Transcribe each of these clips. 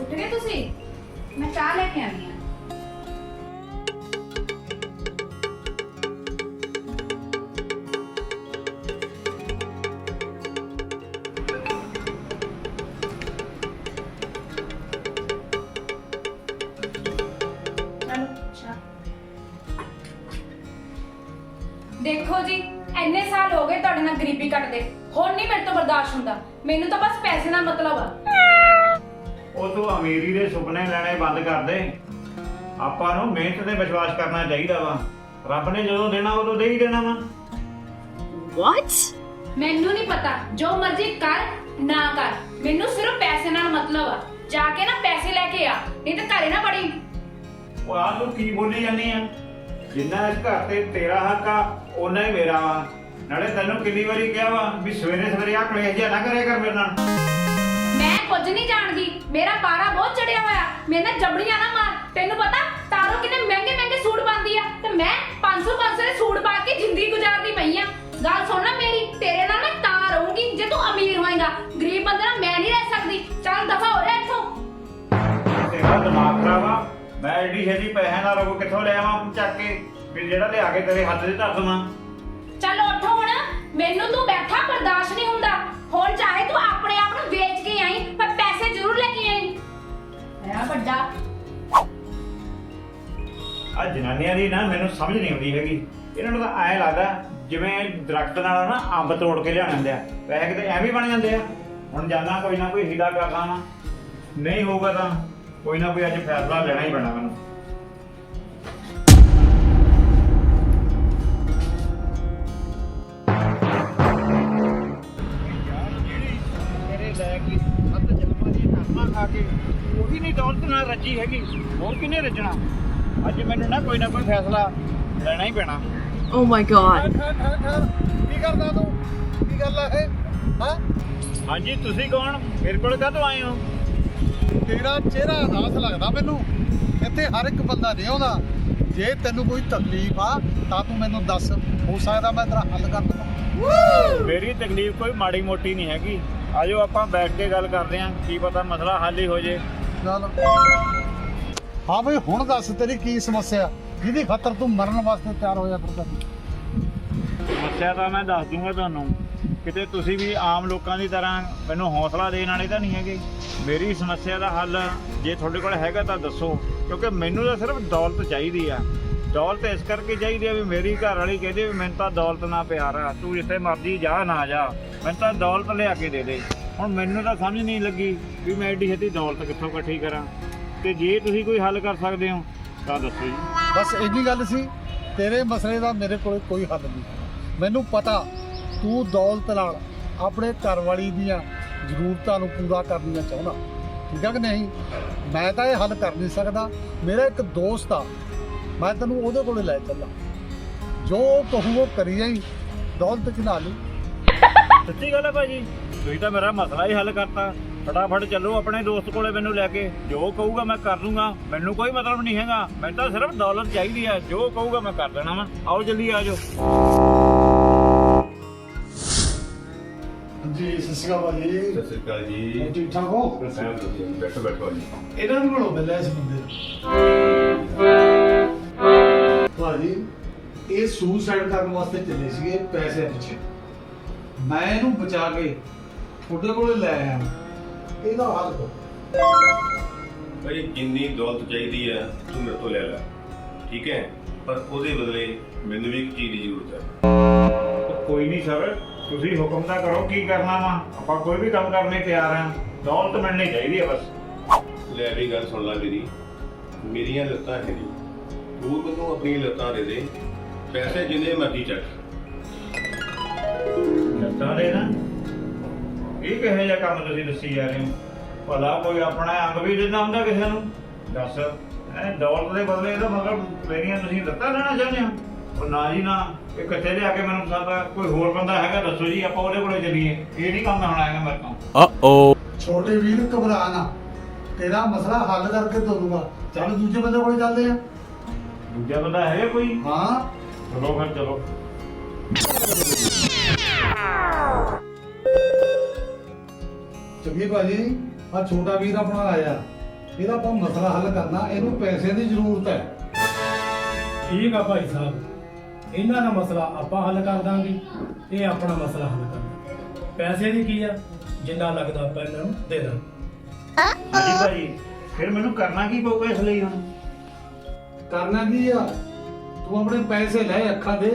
ਉੱਠ ਗਏ ਤੁਸੀਂ ਮੈਂ ਚਾਹ ਲੈ ਕੇ ਆਣੀ ਆ ਕੱਟਦੇ ਹੁਣ ਨਹੀਂ ਮੇਰੇ ਤੋਂ ਬਰਦਾਸ਼ਤ ਹੁੰਦਾ। ਮੈਨੂੰ ਤਾਂ ਬਸ ਪੈਸੇ ਨਾਲ ਮਤਲਬ ਆ। ਉਹ ਤੂੰ ਅਮੀਰੀ ਦੇ ਸੁਪਨੇ ਲੈਣੇ ਬੰਦ ਕਰ ਦੇ। ਆਪਾਂ ਨੂੰ ਮਿਹਨਤ ਤੇ ਵਿਸ਼ਵਾਸ ਕਰਨਾ ਚਾਹੀਦਾ ਵਾ। ਰੱਬ ਨੇ ਜਦੋਂ ਦੇਣਾ ਉਦੋਂ ਦੇ ਹੀ ਦੇਣਾ ਵਾ। What? ਮੈਨੂੰ ਨਹੀਂ ਪਤਾ। ਜੋ ਮਰਜ਼ੀ ਕਰ ਨਾ ਕਰ। ਮੈਨੂੰ ਸਿਰਫ ਪੈਸੇ ਨਾਲ ਮਤਲਬ ਆ। ਜਾ ਕੇ ਨਾ ਪੈਸੇ ਲੈ ਕੇ ਆ। ਨਹੀਂ ਤਾਂ ਘਰੇ ਨਾ ਬੜੀ ਉਹ ਆ ਤੂੰ ਕੀ ਬੋਲੀ ਜਾਂਦੀ ਆ? ਜਿੰਨਾ ਇਸ ਘਰ ਤੇ ਤੇਰਾ ਹੱਕ ਆ ਓਨਾ ਹੀ ਮੇਰਾ ਵਾ। ਨਾਲੇ ਤੈਨੂੰ ਕਿੰਨੀ ਵਾਰੀ ਕਿਹਾ ਵਾ ਵੀ ਸਵੇਰੇ ਸਵੇਰੇ ਆ ਕਲੇਸ਼ ਜਿਹਾ ਨਾ ਕਰਿਆ ਕਰ ਮੇਰੇ ਨਾਲ। ਮੈਂ ਕੁਝ ਨਹੀਂ ਜਾਣਦੀ। ਮੇਰਾ ਪਾਰਾ ਬਹੁਤ ਚੜਿਆ ਹੋਇਆ। ਮੇਰੇ ਨਾਲ ਜਬੜੀਆਂ ਨਾ ਮਾਰ। ਤੈਨੂੰ ਪਤਾ ਤਾਰੋ ਕਿੰਨੇ ਮਹਿੰਗੇ ਮਹਿੰਗੇ ਸੂਟ ਪਾਉਂਦੀ ਆ। ਤੇ ਮੈਂ 500 500 ਦੇ ਸੂਟ ਪਾ ਕੇ ਜ਼ਿੰਦਗੀ ਗੁਜ਼ਾਰਦੀ ਪਈ ਆ। ਗੱਲ ਸੁਣ ਨਾ ਮੇਰੀ ਤੇਰੇ ਨਾਲ ਮੈਂ ਤਾਂ ਰਹੂੰਗੀ ਜੇ ਤੂੰ ਅਮੀਰ ਹੋਏਗਾ। ਗਰੀਬ ਬੰਦੇ ਨਾਲ ਮੈਂ ਨਹੀਂ ਰਹਿ ਸਕਦੀ। ਚੱਲ ਦਫਾ ਹੋ ਜਾ ਇੱਥੋਂ। ਤੇਰਾ ਦਿਮਾਗ ਖਰਾਬ ਆ। ਮੈਂ ਐਡੀ ਛੇਤੀ ਪੈਸੇ ਨਾਲ ਰੋਕ ਕਿੱਥੋਂ ਲੈ ਆਵਾਂ ਚੱਕ ਕੇ। ਵੀ ਜਿਹੜਾ ਲਿਆ ਕੇ ਤੇਰੇ ਹੱਥ 'ਚ ਧਰ ਦਵਾਂ। ਮੈਨੂੰ ਤੂੰ ਬੈਠਾ ਬਰਦਾਸ਼ਤ ਨਹੀਂ ਹੁੰਦਾ। ਹੁਣ ਚਾਹੇ ਤੂੰ ਆਪਣੇ ਆਪ ਨੂੰ ਵੇਚ ਕੇ ਆਈ, ਪਰ ਪੈਸੇ ਜ਼ਰੂਰ ਲੈ ਕੇ ਆਈ। ਮੇਰਾ ਵੱਡਾ। ਆ ਜਨਾਨੀਆਂ ਦੀ ਨਾ ਮੈਨੂੰ ਸਮਝ ਨਹੀਂ ਆਉਂਦੀ ਹੈਗੀ। ਇਹਨਾਂ ਨੂੰ ਤਾਂ ਐਂ ਲੱਗਦਾ ਜਿਵੇਂ ਦਰਖਤ ਨਾਲ ਨਾ ਅੰਬ ਤੋੜ ਕੇ ਲਿਆਣ ਜਾਂਦੇ ਆ। ਵੈਸੇ ਕਿਤੇ ਐਵੇਂ ਬਣ ਜਾਂਦੇ ਆ। ਹੁਣ ਜਾਣਾ ਕੋਈ ਨਾ ਕੋਈ ਹੀਲਾ ਕਰਨਾ ਨਹੀਂ ਹੋਊਗਾ ਤਾਂ ਕੋਈ ਨਾ ਕੋਈ ਅੱਜ ਫੈਸਲਾ ਲੈਣਾ ਹੀ ਪੈਣਾ ਮੈਨੂੰ। ਕੇ ਉਹੀ ਨਹੀਂ ਦੌਲਤ ਨਾਲ ਰੱਜੀ ਹੈਗੀ। ਹੋਰ ਕਿਨੇ ਰੱਜਣਾ? ਅੱਜ ਮੈਨੂੰ ਨਾ ਕੋਈ ਨਾ ਕੋਈ ਫੈਸਲਾ ਲੈਣਾ ਹੀ ਪੈਣਾ। Oh my god. ਕੀ ਕਰਦਾ ਤੂੰ? ਕੀ ਗੱਲ ਆ ਇਹ? ਹਾਂ? ਹਾਂਜੀ ਤੁਸੀਂ ਕੌਣ? ਮੇਰੇ ਕੋਲ ਕਦੋਂ ਆਏ ਹੋ? ਤੇਰਾ ਚਿਹਰਾ ਉਦਾਸ ਲੱਗਦਾ ਮੈਨੂੰ। ਇੱਥੇ ਹਰ ਇੱਕ ਬੰਦਾ ਨਹੀਂ ਆਉਂਦਾ। ਜੇ ਤੈਨੂੰ ਕੋਈ ਤਕਲੀਫ ਆ ਤਾਂ ਤੂੰ ਮੈਨੂੰ ਦੱਸ। ਹੋ ਸਕਦਾ ਮੈਂ ਤੇਰਾ ਹੱਲ ਕਰ ਦਵਾਂ। ਮੇਰੀ ਤਕਲੀਫ ਕੋਈ ਮਾੜੀ ਮੋਟੀ ਨਹੀਂ ਹੈਗੀ। ਆਜੋ ਆਪਾਂ ਬੈਠ ਕੇ ਗੱਲ ਕਰਦੇ ਆਂ ਕੀ ਪਤਾ ਮਸਲਾ ਹੱਲ ਹੀ ਹੋ ਜੇ। ਚੱਲ। ਹਾਂ ਬਈ ਹੁਣ ਦੱਸ ਤੇਰੀ ਕੀ ਸਮੱਸਿਆ? ਜਿਹਦੀ ਖਾਤਰ ਤੂੰ ਮਰਨ ਵਾਸਤੇ ਤਿਆਰ ਹੋਇਆ ਫਿਰਦਾ ਸਮੱਸਿਆ ਤਾਂ ਮੈਂ ਦੱਸ ਦੂੰਗਾ ਤੁਹਾਨੂੰ। ਕਿਤੇ ਤੁਸੀਂ ਵੀ ਆਮ ਲੋਕਾਂ ਦੀ ਤਰ੍ਹਾਂ ਮੈਨੂੰ ਹੌਸਲਾ ਦੇਣ ਵਾਲੇ ਤਾਂ ਨਹੀਂ ਹੈਗੇ। ਮੇਰੀ ਸਮੱਸਿਆ ਦਾ ਹੱਲ ਜੇ ਤੁਹਾਡੇ ਕੋਲ ਹੈਗਾ ਤਾਂ ਦੱਸੋ ਕਿਉਂਕਿ ਮੈਨੂੰ ਤਾਂ ਸਿਰਫ ਦੌਲਤ ਚਾਹੀਦੀ ਆ। ਦੌਲਤ ਇਸ ਕਰਕੇ ਚਾਹੀਦੀ ਆ ਵੀ ਮੇਰੀ ਘਰ ਵਾਲੀ ਕਹਿੰਦੀ ਵੀ ਮੈਨੂੰ ਤਾਂ ਦੌਲਤ ਨਾਲ ਪਿਆਰ ਆ ਤੂੰ ਜਿੱਥੇ ਮਰਜ਼ੀ ਜਾ ਨਾ ਜਾ। ਮੈਨੂੰ ਤਾਂ ਦੌਲਤ ਲਿਆ ਕੇ ਦੇ ਦੇ। ਹੁਣ ਮੈਨੂੰ ਤਾਂ ਸਮਝ ਨਹੀਂ ਲੱਗੀ ਵੀ ਮੈਂ ਐਡੀ ਛੇਤੀ ਦੌਲਤ ਕਿੱਥੋਂ ਇਕੱਠੀ ਕਰਾਂ। ਤੇ ਜੇ ਤੁਸੀਂ ਕੋਈ ਹੱਲ ਕਰ ਸਕਦੇ ਹੋ, ਤਾਂ ਦੱਸੋ ਜੀ। ਬਸ ਇੰਨੀ ਗੱਲ ਸੀ, ਤੇਰੇ ਮਸਲੇ ਦਾ ਮੇਰੇ ਕੋਲ ਕੋਈ ਹੱਲ ਨਹੀਂ। ਮੈਨੂੰ ਪਤਾ, ਤੂੰ ਦੌਲਤ ਨਾਲ ਆਪਣੇ ਘਰ ਵਾਲੀ ਦੀਆਂ ਜ਼ਰੂਰਤਾਂ ਨੂੰ ਪੂਰਾ ਕਰਨੀਆਂ ਚਾਹੁੰਦਾ। ਠੀਕ ਹੈ ਕਿ ਨਹੀਂ? ਮੈਂ ਤਾਂ ਇਹ ਹੱਲ ਕਰ ਨਹੀਂ ਸਕਦਾ। ਮੇਰਾ ਇੱਕ ਦੋਸਤ ਆ, ਮੈਂ ਤੈਨੂੰ ਉਹਦੇ ਕੋਲੇ ਲੈ ਚੱਲਾਂ। ਜੋ ਉਹ ਕਹੂ ਉਹ ਕਰੀ ਜਾਈ, ਦੌਲਤ ਚ ਨਾ ਲਈ। ਸੱਚੀ ਗੱਲ ਹੈ ਭਾਜੀ। ਤੁਸੀਂ ਤਾਂ ਮੇਰਾ ਮਸਲਾ ਹੀ ਹੱਲ ਕਰਤਾ। ਫਟਾਫਟ ਚੱਲੋ ਆਪਣੇ ਦੋਸਤ ਕੋਲੇ ਮੈਨੂੰ ਲੈ ਕੇ। ਜੋ ਕਹੂਗਾ ਮੈਂ ਕਰ ਲੂੰਗਾ। ਮੈਨੂੰ ਕੋਈ ਮਤਲਬ ਨਹੀਂ ਹੈਗਾ। ਮੈਨੂੰ ਤਾਂ ਸਿਰਫ ਦੌਲਤ ਚਾਹੀਦੀ ਹੈ ਜੋ ਕਹੂਗਾ ਮੈਂ ਕਰ ਦੇਣਾ ਵਾ। ਆਓ ਜਲਦੀ ਆ ਜਾਓ। ਜੀ ਸਤਿ ਸ਼੍ਰੀ ਅਕਾਲ ਜੀ ਸਤਿ ਸ਼੍ਰੀ ਅਕਾਲ ਜੀ। ਠੀਕ ਠਾਕ ਹੋ? ਬੈਠੋ ਬੈਠੋ ਜੀ ਇਹਨਾਂ ਨੂੰ ਬੜੋ ਮਿਲਿਆ ਇਸ ਬੰਦੇ ਭਾਜੀ ਇਹ ਸੁਸਾਈਡ ਕਰਨ ਵਾਸਤੇ ਚੱਲੇ ਸੀਗੇ ਪੈਸੇ ਪਿੱਛੇ। ਮੈਂ ਇਹਨੂੰ ਬਚਾ ਕੇ ਤੁਹਾਡੇ ਕੋਲੇ ਲੈ ਆਇਆ। ਇਹਦਾ ਹੱਲ ਕਰੋ। ਭਾਈ ਜਿੰਨੀ ਦੌਲਤ ਚਾਹੀਦੀ ਹੈ ਤੂੰ ਮੇਰੇ ਤੋਂ ਲੈ ਲੈ। ਠੀਕ ਹੈ? ਪਰ ਉਹਦੇ ਬਦਲੇ ਮੈਨੂੰ ਵੀ ਇੱਕ ਚੀਜ਼ ਦੀ ਜ਼ਰੂਰਤ ਹੈ। ਕੋਈ ਨਹੀਂ ਸਰ ਤੁਸੀਂ ਹੁਕਮ ਤਾਂ ਕਰੋ ਕੀ ਕਰਨਾ ਵਾ। ਆਪਾਂ ਕੋਈ ਵੀ ਕੰਮ ਕਰਨ ਤਿਆਰ ਹਾਂ। ਦੌਲਤ ਮਿਲਣੀ ਚਾਹੀਦੀ ਹੈ ਬਸ। ਲੈ ਵੀ ਗੱਲ ਸੁਣ ਲੈ ਮੇਰੀ। ਮੇਰੀਆਂ ਲੱਤਾਂ ਹੈ ਜੀ ਤੂੰ ਮੈਨੂੰ ਆਪਣੀ ਲੱਤਾਂ ਦੇ ਦੇ। ਪੈਸੇ ਜਿੰਨੇ ਮਰਜ਼ੀ ਚੱਕ। ਦੇ ਨਾ। ਇਹ ਕਿਹੋ ਜਿਹਾ ਕੰਮ ਤੁਸੀਂ ਦੱਸੀ ਜਾ ਰਹੇ ਹੋ? ਭਲਾ ਕੋਈ ਆਪਣਾ ਅੰਗ ਵੀ ਦਿੰਦਾ ਹੁੰਦਾ ਕਿਸੇ ਨੂੰ? ਦੱਸ ਐ ਦੌਲਤ ਦੇ ਬਦਲੇ ਇਹਦਾ ਮਤਲਬ ਮੇਰੀਆਂ ਤੁਸੀਂ ਲੱਤਾਂ ਲੈਣਾ ਚਾਹੁੰਦੇ ਹੋ? ਉਹ ਨਾ ਜੀ ਨਾ। ਇਹ ਕਿੱਥੇ ਲਿਆ ਕੇ ਮੈਨੂੰ ਸਾਡਾ ਕੋਈ ਹੋਰ ਬੰਦਾ ਹੈਗਾ ਦੱਸੋ ਜੀ ਆਪਾਂ ਉਹਦੇ ਕੋਲੇ ਚੱਲੀਏ। ਇਹ ਨਹੀਂ ਕੰਮ ਹੋਣਾ ਹੈਗਾ ਮੇਰੇ ਤੋਂ। ਛੋਟੇ ਵੀਰ ਘਬਰਾ ਨਾ। ਤੇਰਾ ਮਸਲਾ ਹੱਲ ਕਰਕੇ ਦਊਂਗਾ ਚੱਲ ਦੂਜੇ ਬੰਦੇ ਕੋਲ ਚੱਲਦੇ ਆ। ਦੂਜਾ ਬੰਦਾ ਹੈ ਕੋਈ? ਹਾਂ। ਚਲੋ ਫਿਰ ਚਲੋ। ਚੰਗੀ ਭਾਜੀ ਆ ਛੋਟਾ ਵੀਰ ਆਪਣਾ ਆਇਆ। ਇਹਦਾ ਆਪਾਂ ਮਸਲਾ ਹੱਲ ਕਰਨਾ ਇਹਨੂੰ ਪੈਸੇ ਦੀ ਜ਼ਰੂਰਤ ਹੈ। ਠੀਕ ਆ ਭਾਈ ਸਾਹਿਬ। ਇਹਨਾਂ ਦਾ ਮਸਲਾ ਆਪਾਂ ਹੱਲ ਕਰ ਦਾਂਗੇ ਇਹ ਆਪਣਾ ਮਸਲਾ ਹੱਲ ਕਰ ਪੈਸੇ ਦੀ ਕੀ ਆ? ਜਿੰਨਾ ਲੱਗਦਾ ਆਪਾਂ ਇਹਨਾਂ ਨੂੰ ਦੇ ਦਾਂ ਹਾਂਜੀ ਭਾਜੀ ਫਿਰ ਮੈਨੂੰ ਕਰਨਾ ਕੀ ਪਊਗਾ ਇਸ ਲਈ ਹੁਣ? ਕਰਨਾ ਕੀ ਆ? ਤੂੰ ਆਪਣੇ ਪੈਸੇ ਲੈ ਅੱਖਾਂ ਦੇ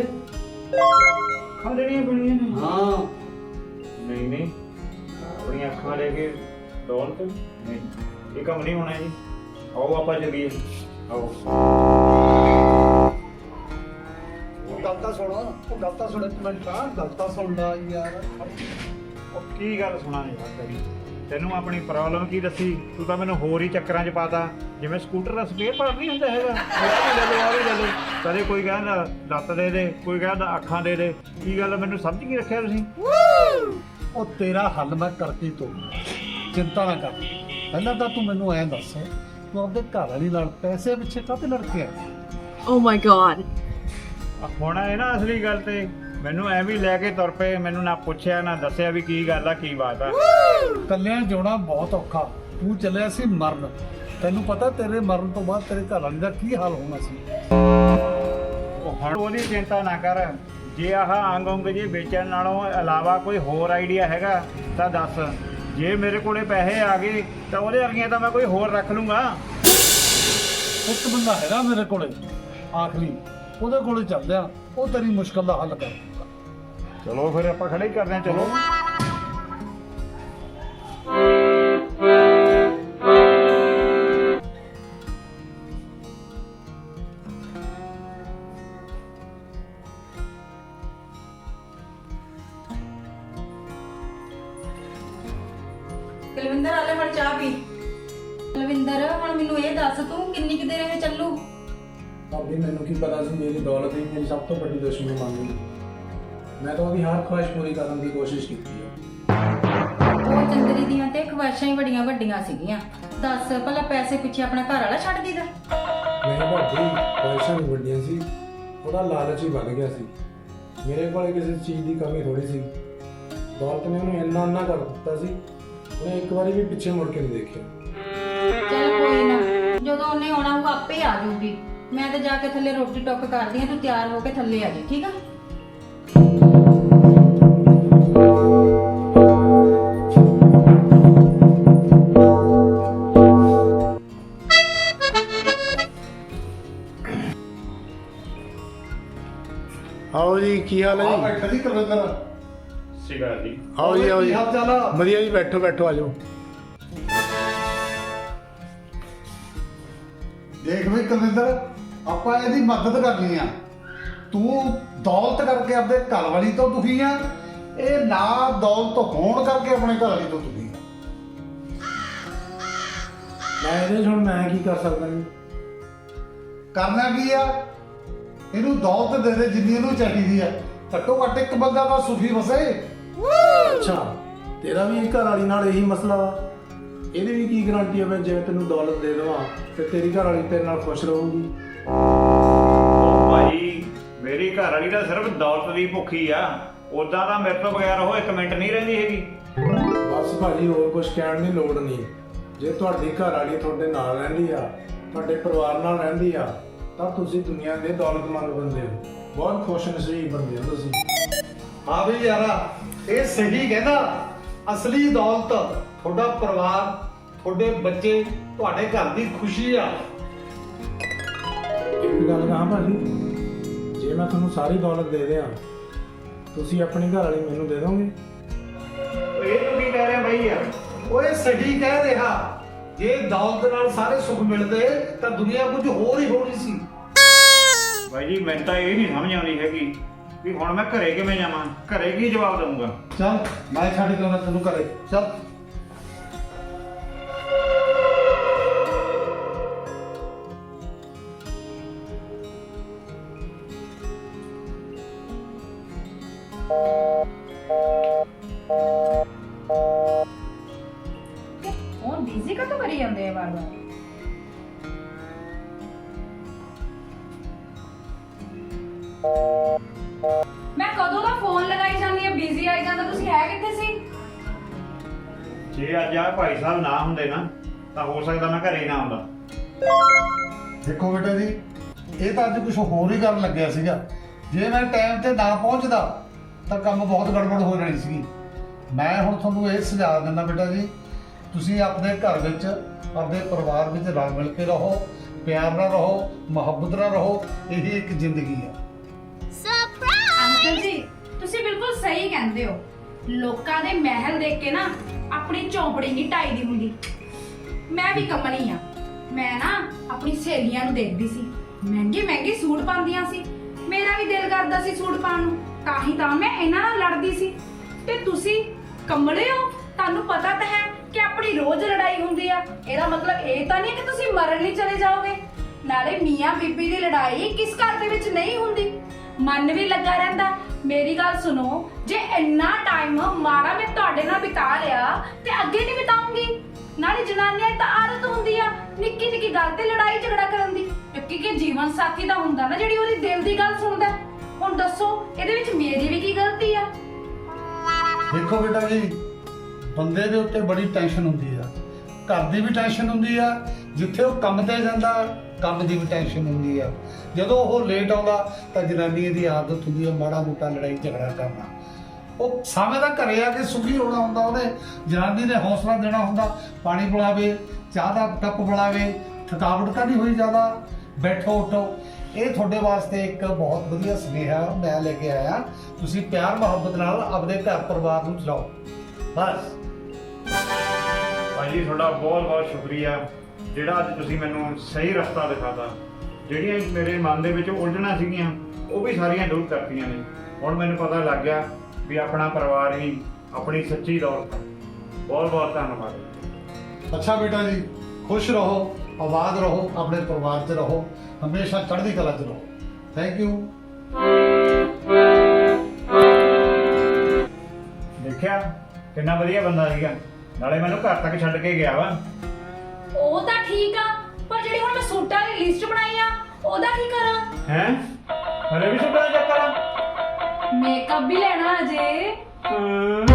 ਖਾ ਲੈਣੀਆਂ ਪੈਣੀਆਂ ਨੇ। ਹਾਂ। ਨਹੀਂ ਨਹੀਂ। ਆਪਣੀਆਂ ਅੱਖਾਂ ਲੈ ਕੇ ਦੌਲਤ ਨਹੀਂ। ਇਹ ਕੰਮ ਨਹੀਂ ਹੋਣਾ ਜੀ। ਆਓ ਆਪਾਂ ਚੱਲੀਏ। ਆਓ। ਉਹ ਗੱਲ ਤਾਂ ਸੁਣ। ਉਹ ਗੱਲ ਤਾਂ ਸੁਣ ਇੱਕ ਮਿੰਟ ਆ ਗੱਲ ਤਾਂ ਸੁਣ ਲਾ ਯਾਰ। ਉਹ ਕੀ ਗੱਲ ਸੁਣਾ ਨਹੀਂ ਤੇਰੀ? ਤੈਨੂੰ ਆਪਣੀ ਪ੍ਰੋਬਲਮ ਕੀ ਦੱਸੀ? ਤੂੰ ਤਾਂ ਮੈਨੂੰ ਹੋਰ ਹੀ ਚੱਕਰਾਂ 'ਚ ਪਾਤਾ। ਜਿਵੇਂ ਸਕੂਟਰ ਦਾ ਸਪੇਅਰ ਪਾਰਟ ਨਹੀਂ ਹੁੰਦਾ ਹੈਗਾ। ਆਹ ਵੀ ਲੈ ਲਓ ਆਹ ਵੀ ਲੈ ਲਓ। ਕਦੇ ਕੋਈ ਕਹਿੰਦਾ ਲੱਤ ਦੇ ਦੇ ਕੋਈ ਕਹਿੰਦਾ ਅੱਖਾਂ ਦੇ ਦੇ। ਕੀ ਗੱਲ ਮੈਨੂੰ ਸਮਝ ਕੀ ਰੱਖਿਆ ਤੁਸੀਂ। ਉਹ ਤੇਰਾ ਹੱਲ ਮੈਂ ਕਰਕੇ ਤੋ ਚਿੰਤਾ ਨਾ ਕਰ। ਪਹਿਲਾਂ ਤਾਂ ਤੂੰ ਮੈਨੂੰ ਐਂ ਦੱਸ ਤੂੰ ਆਪਣੇ ਘਰ ਵਾਲੀ ਨਾਲ ਪੈਸੇ ਪਿੱਛੇ ਕਾਹਤੇ ਲੜ ਕੇ ਆਇਆ Oh my god. ਹੁਣ ਇਹ ਨਾ ਅਸਲੀ ਗੱਲ ਤੇ ਮੈਨੂੰ ਐਵੇਂ ਹੀ ਲੈ ਕੇ ਤੁਰ ਪਏ ਮੈਨੂੰ ਨਾ ਪੁੱਛਿਆ ਨਾ ਦੱਸਿਆ ਵੀ ਕੀ ਗੱਲ ਆ ਕੀ ਬਾਤ ਆ। ਕੱਲਿਆਂ ਜਿਉਣਾ ਬਹੁਤ ਔਖਾ। ਤੂੰ ਚੱਲਿਆ ਸੀ ਮਰਨ। ਤੈਨੂੰ ਪਤਾ ਤੇਰੇ ਮਰਨ ਤੋਂ ਬਾਅਦ ਤੇਰੇ ਘਰ ਵਾਲੀ ਦਾ ਕੀ ਹਾਲ ਹੋਣਾ ਸੀ? ਉਹ ਹੁਣ ਉਹਦੀ ਚਿੰਤਾ ਨਾ ਕਰ। ਜੇ ਆਹ ਅੰਗ ਅੰਗ ਜੇ ਵੇਚਣ ਨਾਲੋਂ ਇਲਾਵਾ ਕੋਈ ਹੋਰ ਆਈਡੀਆ ਹੈਗਾ ਤਾਂ ਦੱਸ। ਜੇ ਮੇਰੇ ਕੋਲੇ ਪੈਸੇ ਆ ਗਏ ਤਾਂ ਉਹਦੇ ਵਰਗੀਆਂ ਤਾਂ ਮੈਂ ਕੋਈ ਹੋਰ ਰੱਖ ਲੂੰਗਾ। ਇੱਕ ਬੰਦਾ ਹੈਗਾ ਮੇਰੇ ਕੋਲੇ ਆਖਰੀ। ਉਹਦੇ ਕੋਲੇ ਚੱਲਦੇ ਆ ਉਹ ਤੇਰੀ ਮੁਸ਼ਕਲ ਦਾ ਹੱਲ ਕਰ ਚਲੋ ਫਿਰ ਆਪਾਂ ਖੜੇ ਹੀ ਕਰਦੇ ਹਾਂ ਚਲੋ। ਕੁਲਵਿੰਦਰ ਆਲੇ ਹੁਣ ਚਾਹ ਪੀ। ਕੁਲਵਿੰਦਰ ਹੁਣ ਮੈਨੂੰ ਇਹ ਦੱਸ ਤੂੰ ਕਿੰਨੀ ਕੁ ਦੇਰ ਇਹ ਚੱਲੂ? ਭਾਬੀ ਮੈਨੂੰ ਕੀ ਪਤਾ ਸੀ ਮੇਰੀ ਦੌਲਤ ਹੀ ਮੇਰੀ ਸਭ ਤੋਂ ਵੱਡੀ ਦੁਸ਼ਮਣ ਬਣ ਗਈ। ਮੈਂ ਤਾਂ ਉਹਦੀ ਹਰ ਖੁਆਇਸ਼ ਪੂਰੀ ਕਰਨ ਦੀ ਕੋਸ਼ਿਸ਼ ਕੀਤੀ ਹੈ ਉਹ ਚੰਦਰੀ ਦੀਆਂ ਤੇ ਖਵਾਇਸ਼ਾਂ ਹੀ ਬੜੀਆਂ ਵੱਡੀਆਂ ਸੀਗੀਆਂ। ਦੱਸ ਪਹਿਲਾਂ ਪੈਸੇ ਪਿੱਛੇ ਆਪਣਾ ਘਰ ਵਾਲਾ ਛੱਡ ਦੀਦਾ ਨਹੀਂ ਭਾਬੀ ਨਹੀਂ ਵੱਡੀਆਂ ਸੀ। ਉਹਦਾ ਲਾਲਚ ਹੀ ਵੱਧ ਗਿਆ ਸੀ। ਮੇਰੇ ਕੋਲ ਕਿਸੇ ਚੀਜ਼ ਦੀ ਕਮੀ ਥੋੜੀ ਸੀ। ਦੌਲਤ ਨੇ ਉਹਨੂੰ ਇੰਨਾ ਇੰਨਾ ਕਰ ਦਿੱਤਾ ਸੀ ਉਹਨੇ ਇੱਕ ਵਾਰੀ ਵੀ ਪਿੱਛੇ ਮੁੜ ਕੇ ਨਹੀਂ ਦੇਖਿਆ। ਚੱਲ ਕੋਈ ਨਾ ਜਦੋਂ ਉਹਨੇ ਆਉਣਾ ਉਹ ਆਪੇ ਆ ਜਾਊਗੀ। ਮੈਂ ਤੇ ਜਾ ਕੇ ਥੱਲੇ ਰੋਟੀ ਟੁੱਕ ਕਰਦੀ ਆ ਤੂੰ ਤਿਆਰ ਹੋ ਕੇ ਥੱਲੇ ਆ ਜਾ ਠੀਕ ਆ? ਆਓ ਜੀ ਕੀ ਹਾਲ ਹੈ ਜੀ? ਬੈਠਾ ਜੀ ਕੁਲਵਿੰਦਰ। ਸਿਗਾ ਜੀ। ਆਓ ਜੀ ਆਓ ਕੀ ਜੀ। ਹਾਲ ਚਾਲ ਆ? ਵਧੀਆ ਜੀ ਬੈਠੋ ਬੈਠੋ ਆ ਜਾਓ। ਦੇਖ ਵੀ ਕੁਲਵਿੰਦਰ ਆਪਾਂ ਇਹਦੀ ਮਦਦ ਕਰਨੀ ਆ। ਤੂੰ ਦੌਲਤ ਕਰਕੇ ਆਪਣੇ ਘਰ ਵਾਲੀ ਤੋਂ ਦੁਖੀ ਆ ਇਹ ਨਾ ਦੌਲਤ ਹੋਣ ਕਰਕੇ ਆਪਣੇ ਘਰ ਵਾਲੀ ਤੋਂ ਦੁਖੀ ਆ। ਮੈਂ ਇਹਦੇ 'ਚ ਹੁਣ ਮੈਂ ਕੀ ਕਰ ਸਕਦਾ ਜੀ? ਕਰਨਾ ਕੀ ਆ? ਇਹਨੂੰ ਦੌਲਤ ਦੇ ਦੇ ਜਿੰਨੀ ਇਹਨੂੰ ਚਾਹੀਦੀ ਆ। ਘੱਟੋ ਘੱਟ ਇੱਕ ਬੰਦਾ ਤਾਂ ਸੁਖੀ ਵਸੇ। ਅੱਛਾ ਤੇਰਾ ਵੀ ਘਰ ਵਾਲੀ ਨਾਲ ਇਹੀ ਮਸਲਾ ਵਾ। ਇਹਦੀ ਵੀ ਕੀ ਗਾਰੰਟੀ ਹੋਵੇ ਜਿਵੇਂ ਤੈਨੂੰ ਦੌਲਤ ਦੇ ਦੇਵਾਂ ਤੇ ਤੇਰੀ ਘਰ ਵਾਲੀ ਤੇਰੇ ਨਾਲ ਖੁਸ਼ ਰਹੂਗੀ। ਉਹ ਭਾਈ ਮੇਰੀ ਘਰ ਵਾਲੀ ਤਾਂ ਸਿਰਫ ਦੌਲਤ ਦੀ ਭੁੱਖੀ ਆ। ਉਦਾਂ ਤਾਂ ਮੇਰੇ ਤੋਂ ਬਗੈਰ ਉਹ ਇੱਕ ਮਿੰਟ ਨਹੀਂ ਰਹਿੰਦੀ ਹੈਗੀ। ਬਸ ਭਾਜੀ ਹੋਰ ਕੁਝ ਕਹਿਣ ਦੀ ਲੋੜ ਨਹੀਂ। ਜੇ ਤੁਹਾਡੀ ਘਰ ਵਾਲੀ ਤੁਹਾਡੇ ਨਾਲ ਰਹਿੰਦੀ ਆ ਤੁਹਾਡੇ ਪਰਿਵਾਰ ਨਾਲ ਰਹਿੰਦੀ ਆ ਤਾਂ ਤੁਸੀਂ ਦੁਨੀਆ ਦੇ ਦੌਲਤਮੰਦ ਬੰਦੇ ਹੋ। ਬਹੁਤ ਖੁਸ਼ ਨਸੀਬ ਬੰਦੇ ਹੋ ਤੁਸੀਂ। ਹਾਂ ਵੀ ਯਾਰਾ ਇਹ ਸਹੀ ਕਹਿੰਦਾ ਅਸਲੀ ਦੌਲਤ ਤੁਹਾਡਾ ਪਰਿਵਾਰ ਤੁਹਾਡੇ ਬੱਚੇ ਤੁਹਾਡੇ ਘਰ ਦੀ ਖੁਸ਼ੀ ਆ। ਇੱਕ ਗੱਲ ਕਹਾਂ ਭਾਜੀ? ਜੇ ਮੈਂ ਤੁਹਾਨੂੰ ਸਾਰੀ ਦੌਲਤ ਦੇ ਦਿਆਂ ਤੁਸੀਂ ਆਪਣੀ ਘਰ ਵਾਲੀ ਮੈਨੂੰ ਦੇ ਦੋਗੇ? ਇਹ ਤੂੰ ਕੀ ਕਹਿ ਰਿਹਾ ਬਾਈ ਯਾਰ ਓਏ ਸਹੀ ਕਹਿ ਰਿਹਾ। ਜੇ ਦੌਲਤ ਨਾਲ ਸਾਰੇ ਸੁੱਖ ਮਿਲਦੇ ਤਾਂ ਦੁਨੀਆ ਕੁਝ ਹੋਰ ਹੀ ਹੋਣੀ ਸੀ। ਬਾਈ ਜੀ ਮੈਨੂੰ ਤਾਂ ਇਹ ਨਹੀਂ ਸਮਝ ਆਉਂਦੀ ਹੈਗੀ ਵੀ ਹੁਣ ਮੈਂ ਘਰੇ ਕਿਵੇਂ ਜਾਵਾਂ? ਘਰੇ ਕੀ ਜਵਾਬ ਦਊਂਗਾ? ਚੱਲ ਮੈਂ ਛੱਡ ਕੇ ਆਉਣਾ ਤੈਨੂੰ ਘਰੇ। ਚੱਲ। ਫੋਨ ਬਿਜ਼ੀ ਕਾ ਕਰੀ ਜਾਂਦੇ ਆ ਵਾਰ ਵਾਰ ਆਈ ਜਾਂਦਾ ਤੁਸੀਂ ਹੈ ਕਿੱਥੇ ਸੀ? ਜੇ ਅੱਜ ਆ ਭਾਈ ਸਾਹਿਬ ਨਾ ਹੁੰਦੇ ਨਾ ਤਾਂ ਹੋ ਸਕਦਾ ਮੈਂ ਘਰੇ ਹੀ ਨਾ ਆਉਂਦਾ। ਦੇਖੋ ਬੇਟਾ ਜੀ ਇਹ ਤਾਂ ਅੱਜ ਕੁਝ ਹੋਰ ਹੀ ਕਰਨ ਲੱਗਿਆ ਸੀਗਾ। ਜੇ ਮੈਂ ਟਾਈਮ ਤੇ ਨਾ ਪਹੁੰਚਦਾ ਤਾਂ ਕੰਮ ਬਹੁਤ ਗੜਬੜ ਹੋ ਜਾਣੀ ਸੀਗੀ। ਮੈਂ ਹੁਣ ਤੁਹਾਨੂੰ ਇਹ ਸੁਝਾਅ ਦਿੰਦਾ ਬੇਟਾ ਜੀ ਤੁਸੀਂ ਆਪਣੇ ਘਰ ਵਿੱਚ ਆਪਣੇ ਪਰਿਵਾਰ ਵਿੱਚ ਰਲ ਮਿਲ ਕੇ ਰਹੋ ਪਿਆਰ ਨਾਲ ਰਹੋ ਮੁਹੱਬਤ ਨਾਲ ਰਹੋ ਇਹੀ ਇੱਕ ਜ਼ਿੰਦਗੀ ਹੈ ਬਿਲਕੁਲ ਕਹਿੰਦੇ ਹੋ? ਲੋਕਾਂ ਦੇ ਮਹਿਲ ਦੇਖ ਕੇ ਨਾ ਆਪਣੀ ਝੌਂਪੜੀ ਨਹੀਂ ਢਾਈ ਦੀ ਹੁੰਦੀ। ਮੈਂ ਵੀ ਕੰਮਣੀ ਆ। ਮੈਂ ਨਾ ਆਪਣੀ ਸਹੇਲੀਆਂ ਨੂੰ ਦੇਖਦੀ ਸੀ। ਮਹਿੰਗੇ ਮਹਿੰਗੇ ਸੂਟ ਪਾਉਂਦੀਆਂ ਸੀ। ਮੇਰਾ ਵੀ ਦਿਲ ਕਰਦਾ ਸੀ ਸੂਟ ਪਾਉਣ ਨੂੰ। ਤਾਂ ਹੀ ਤਾਂ ਮੈਂ ਇਹਨਾਂ ਨਾਲ ਲੜਦੀ ਸੀ। ਤੇ ਤੁਸੀਂ ਕੰਮਲੇ ਹੋ? ਤੁਹਾਨੂੰ ਪਤਾ ਤਾਂ ਹੈ ਕਿ ਆਪਣੀ ਰੋਜ਼ ਲੜਾਈ ਹੁੰਦੀ ਆ। ਇਹਦਾ ਮਤਲਬ ਇਹ ਤਾਂ ਨਹੀਂ ਕਿ ਤੁਸੀਂ ਮਰਨ ਲਈ ਚਲੇ ਜਾਓਗੇ। ਨਾਲੇ ਮੀਆਂ ਬੀਬੀ ਦੀ ਲੜਾਈ ਕਿਸ ਘਰ ਦੇ ਵਿੱਚ ਨਹੀਂ ਹੁੰਦੀ। ਮਨ ਵੀ ਲੱਗਾ ਰਹਿੰਦਾ। ਮੇਰੀ ਗੱਲ ਸੁਣੋ, ਜੇ ਇੰਨਾ ਟਾਈਮ ਮਾੜਾ ਮੈਂ ਤੁਹਾਡੇ ਨਾਲ ਬਿਤਾ ਲਿਆ, ਤੇ ਅੱਗੇ ਨਹੀਂ ਬਿਤਾਉਂਗੀ। ਨਾਲੇ ਜਨਾਨੀਆਂ ਦੀ ਤਾਂ ਆਦਤ ਹੁੰਦੀ ਆ ਨਿੱਕੀ ਨਿੱਕੀ ਗੱਲ ਤੇ ਲੜਾਈ ਝਗੜਾ ਕਰਨ ਦੀ। ਕਿਉਂਕਿ ਕਿ ਜੀਵਨ ਸਾਥੀ ਦਾ ਹੁੰਦਾ ਨਾ, ਜਿਹੜੀ ਉਹਦੀ ਦਿਲ ਦੀ ਗੱਲ ਸੁਣਦਾ ਹੁਣ ਦੱਸੋ, ਇਹਦੇ ਵਿੱਚ ਮੇਰੀ ਵੀ ਕੀ ਗਲਤੀ ਆ? ਦੇਖੋ ਬੇਟਾ ਜੀ, ਬੰਦੇ ਦੇ ਉੱਤੇ ਬੜੀ ਟੈਨਸ਼ਨ ਹੁੰਦੀ ਆ। ਘਰ ਦੀ ਵੀ ਟੈਨਸ਼ਨ ਹੁੰਦੀ ਆ, ਜਿੱਥੇ ਉਹ ਕੰਮ ਤੇ ਜਾਂਦਾ ਕੰਮ ਦੀ ਵੀ ਟੈਨਸ਼ਨ ਹੁੰਦੀ ਆ। ਜਦੋਂ ਉਹ ਲੇਟ ਆਉਂਦਾ, ਤਾਂ ਜਨਾਨੀ ਦੀ ਆਦਤ ਹੁੰਦੀ ਆ ਮਾੜਾ ਮੋਟਾ ਲੜਾਈ ਝਗੜਾ ਕਰਨਾ। ਉਹ ਸਮੇਂ ਦਾ ਘਰੇ ਆ ਕੇ ਸੁਖੀ ਹੋਣਾ ਹੁੰਦਾ ਉਹਨੇ ਜਨਾਨੀ ਨੇ ਹੌਸਲਾ ਦੇਣਾ ਹੁੰਦਾ, ਪਾਣੀ ਪਿਲਾਵੇ, ਚਾਹ ਦਾ ਕੱਪ ਪਿਲਾਵੇ ਥਕਾਵਟ ਤਾਂ ਨਹੀਂ ਹੋਈ ਜ਼ਿਆਦਾ, ਬੈਠੋ, ਉਠੋ। ਇਹ ਤੁਹਾਡੇ ਵਾਸਤੇ ਇੱਕ ਬਹੁਤ ਵਧੀਆ ਸੁਨੇਹਾ ਮੈਂ ਲੈ ਕੇ ਆਇਆ। ਤੁਸੀਂ ਪਿਆਰ ਮੁਹੱਬਤ ਨਾਲ ਆਪਣੇ ਘਰ ਪਰਿਵਾਰ ਨੂੰ ਚਲਾਓ। ਬਸ। ਭਾਈ ਜੀ ਤੁਹਾਡਾ ਬਹੁਤ ਬਹੁਤ ਸ਼ੁਕਰੀਆ। ਜਿਹੜਾ ਅੱਜ ਤੁਸੀਂ ਮੈਨੂੰ ਸਹੀ ਰਸਤਾ ਦਿਖਾਤਾ ਜਿਹੜੀਆਂ ਮੇਰੇ ਮਨ ਦੇ ਵਿੱਚ ਉਲਝਣਾਂ ਸੀਗੀਆਂ ਉਹ ਵੀ ਸਾਰੀਆਂ ਦੂਰ ਕਰਤੀਆਂ ਨੇ। ਹੁਣ ਮੈਨੂੰ ਪਤਾ ਲੱਗ ਗਿਆ ਵੀ ਆਪਣਾ ਪਰਿਵਾਰ ਹੀ ਆਪਣੀ ਸੱਚੀ ਦੌਲਤ ਹੈ। ਬਹੁਤ ਬਹੁਤ ਧੰਨਵਾਦ। ਅੱਛਾ ਬੇਟਾ ਜੀ ਖੁਸ਼ ਰਹੋ ਆਬਾਦ ਰਹੋ ਆਪਣੇ ਪਰਿਵਾਰ 'ਚ ਰਹੋ ਹਮੇਸ਼ਾ ਚੜ੍ਹਦੀ ਕਲਾ 'ਚ ਰਹੋ। ਥੈਂਕ ਯੂ ਦੇਖਿਆ ਕਿੰਨਾ ਵਧੀਆ ਬੰਦਾ ਸੀਗਾ। ਨਾਲੇ ਮੈਨੂੰ ਘਰ ਤੱਕ ਛੱਡ ਕੇ ਗਿਆ ਵਾ। ਉਹ ਤਾਂ ਠੀਕ ਆ ਪਰ ਜਿਹੜੀ ਹੁਣ ਮੈਂ ਸੂਟਾਂ ਦੀ ਲਿਸਟ ਬਣਾਈ ਆ ਉਹਦਾ ਕੀ ਕਰਾਂ? ਹੈ? ਹਲੇ ਵੀ ਸੁਪਨਾ ਚੈੱਕ ਕਰਾਂ ਮੇਕਅਪ ਵੀ ਲੈਣਾ ਅਜੇ ਹਮ।